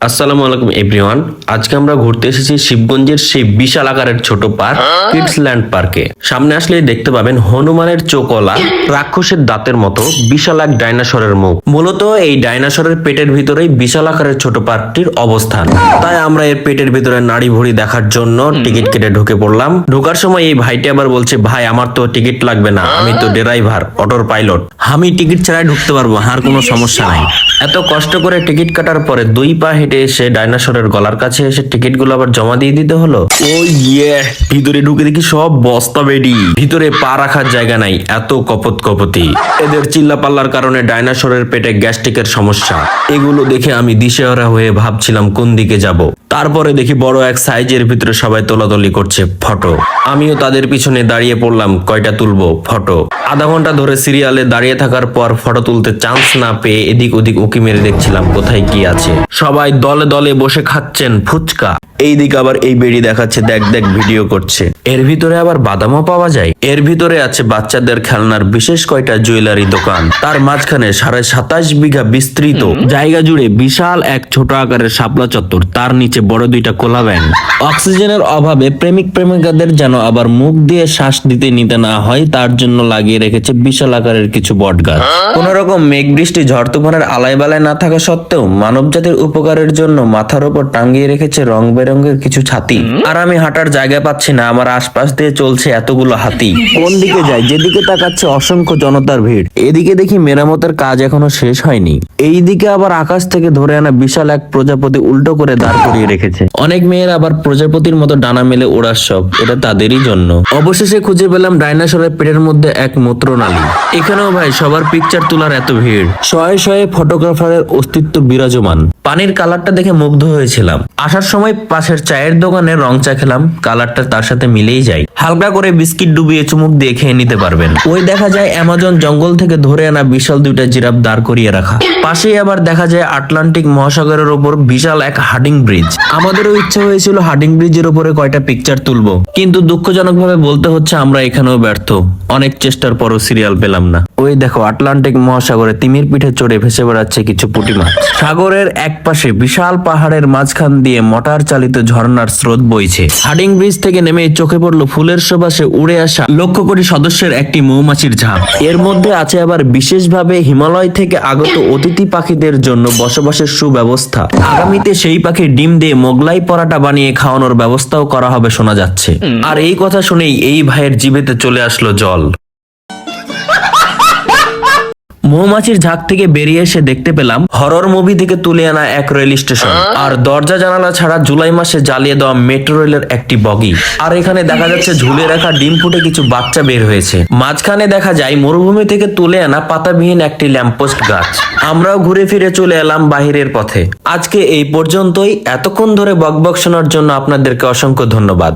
আসসালামু আলাইকুম, এভরিওয়ান। আজকে আমরা ঘুরতে এসেছি শিবগঞ্জের সেই বিশাল আকারের ছোট পার্ক কিডস ল্যান্ড পার্কে। সামনে আসলেই দেখতে পাবেন হনুমানের চোকলা, রাক্ষসের দাঁতের মতো বিশাল এক ডাইনোসরের মুখ। মূলত এই ডাইনোসরের পেটের ভিতরেই বিশাল আকারের ছোট পার্কটির অবস্থান। তাই আমরা এর পেটের ভিতরে নাড়ি ভুড়ি দেখার জন্য টিকিট কেটে ঢুকে পড়লাম। ঢোকার সময় এই ভাইটি আবার বলছে, ভাই, আমার তো টিকিট লাগবে না, আমি তো ড্রাইভার, অটোর পাইলট। আমি টিকিট ছাড়াই ঢুকতে পারব, আর কোনো সমস্যা নাই। এত কষ্ট করে টিকিট কাটার পরে দুই পা হেঁটে এসে ডাইনোসরের গলার কাছে এসে টিকিটগুলো আবার জমা দিয়ে দিতে হলো? ও ইয়ে ভিতরে ঢুকে দেখি সব বস্তা বেডি। ভিতরে পা রাখার জায়গা নাই এত কপত কপতি এদের চিল্লা পাল্লার কারণে ডাইনোসরের পেটে গ্যাস্ট্রিকের সমস্যা। এগুলো দেখে আমি দিশেহারা হয়ে ভাবছিলাম কোন দিকে যাব। তারপরে দেখি বড় এক সাইজের ভিতরে সবাই তোলাতলি করছে ফটো। আমিও তাদের পিছনে দাঁড়িয়ে পড়লাম কয়টা তুলবো ফটো। আধা ঘণ্টা ধরে সিরিয়ালে দাঁড়িয়ে থাকার পর ফটো তুলতে চান্স না পেয়ে এদিক ওদিক উকি মেরে দেখছিলাম কোথায় কি আছে? সবাই দলে দলে বসে খাচ্ছেন ফুচকা। এই দিক আবার এই বেড়ি দেখাচ্ছে দেখ দেখ ভিডিও করছে। এর ভিতরে আবার বাদামও পাওয়া যায়। এর ভিতরে আছে বাচ্চাদের খেলনার বিশেষ কয়টা জুয়েলারি দোকান। তার মাঝখানে সাড়ে সাতাশ বিঘা বিস্তৃত। জায়গা জুড়ে বিশাল এক ছোট আকারের শাপলা চত্বর। তার নিচে বড় দুইটা কোলা ভ্যান। অক্সিজেনের অভাবে প্রেমিক প্রেমিকাদের যেন আবার মুখ দিয়ে শ্বাস দিতে নিতে না হয় তার জন্য লাগিয়ে রেখেছে বিশাল আকারের কিছু বট গাছ কোন রকম মেঘ বৃষ্টি ঝড় তুফানের আলায় বালায় না থাকা সত্ত্বেও মানব জাতির উপকারের জন্য মাথার উপর টাঙ্গিয়ে রেখেছে রং বেরঙের কিছু ছাতি। আর আমি হাঁটার জায়গা পাচ্ছি না আমার আশপাশ দিয়ে চলছে এতগুলো হাতি। কোন দিকে যায়? যেদিকে তাকাচ্ছে অসংখ্য জনতার ভিড়। এদিকে দেখি মেরামতের কাজ এখনও শেষ হয়নি। এই দিকে আবার আকাশ থেকে ধরে আনা বিশাল এক প্রজাপতি উল্টো করে দাঁড় করিয়ে রেখেছে। অনেক মেয়ের আবার প্রজাপতির মতো ডানা মেলে ওড়ার শখ। এটা তাদেরই জন্য। অবশেষে খুঁজে পেলাম ডাইনোসরের পেটের মধ্যে এক মূত্রনালী। এখানেও ভাই সবার পিকচার তোলার এত ভিড়। শয়ে শয়ে ফটোগ্রাফারের অস্তিত্ব বিরাজমান। পানির কালারটা দেখে মুগ্ধ হয়েছিলাম। আসার সময় পাশের চায়ের দোকানে রং চা খেলাম, কালারটা তার সাথে মিলেই যায়। হালকা করে বিস্কিট ডুবিয়ে চুমুক দিয়ে খেয়ে নিতে পারবেন। ওই দেখা যায় অ্যামাজন জঙ্গল থেকে ধরে আনা বিশাল দুইটা জিরাফ দাঁড় করিয়ে রাখা। পাশেই আবার দেখা যায় আটলান্টিক মহাসাগরের ওপর বিশাল এক হার্ডিং ব্রিজ। আমাদেরও ইচ্ছা হয়েছিল হার্ডিং ব্রিজের উপরে কয়টা পিকচার তুলবো। কিন্তু দুঃখজনকভাবে বলতে হচ্ছে আমরা এখানেও ব্যর্থ। অনেক চেষ্টার পরও সিরিয়াল পেলাম না। ওই দেখো, আটলান্টিক মহাসাগরে তিমির পিঠে চড়ে ভেসে বেড়াচ্ছে কিছু পুঁটি মাছ। সাগরের এক পাশে বিশাল পাহাড়ের মাঝখান দিয়ে মোটর চালিত ঝর্ণার স্রোত বইছে। হার্ডিং ব্রিজ থেকে নেমে চোখে পড়ল ফুলের সুবাসে উড়ে আসা লক্ষ কোটি সদস্যের একটি মৌমাছির ঝাঁক এর মধ্যে আছে আবার বিশেষভাবে হিমালয় থেকে আগত অতিথি পাখিদের জন্য বসবাসের সুব্যবস্থা। আগামীতে সেই পাখির ডিম দিয়ে মোগলাই পরাটা বানিয়ে খাওয়ানোর ব্যবস্থাও করা হবে শোনা যাচ্ছে। আর এই কথা শুনেই এই ভাইয়ের জিভেতে চলে আসলো জল। মৌমাছির ঝাঁক থেকে বেরিয়ে এসে দেখতে পেলাম হরর মুভি থেকে তুলে আনা এক রেল স্টেশন। আর দরজা জানালা ছাড়া জুলাই মাসে জ্বালিয়ে দেওয়া মেট্রো রেলের একটি বগি। আর এখানে দেখা যাচ্ছে ঝুলে রাখা ডিম ফুটে কিছু বাচ্চা বের হয়েছে। মাঝখানে দেখা যায় মরুভূমি থেকে তুলে আনা পাতাবিহীন একটি ল্যাম্পোস্ট গাছ। আমরাও ঘুরে ফিরে চলে এলাম বাহিরের পথে। আজকে এই পর্যন্তই। এতক্ষণ ধরে বকবক শোনার জন্য আপনাদেরকে অসংখ্য ধন্যবাদ।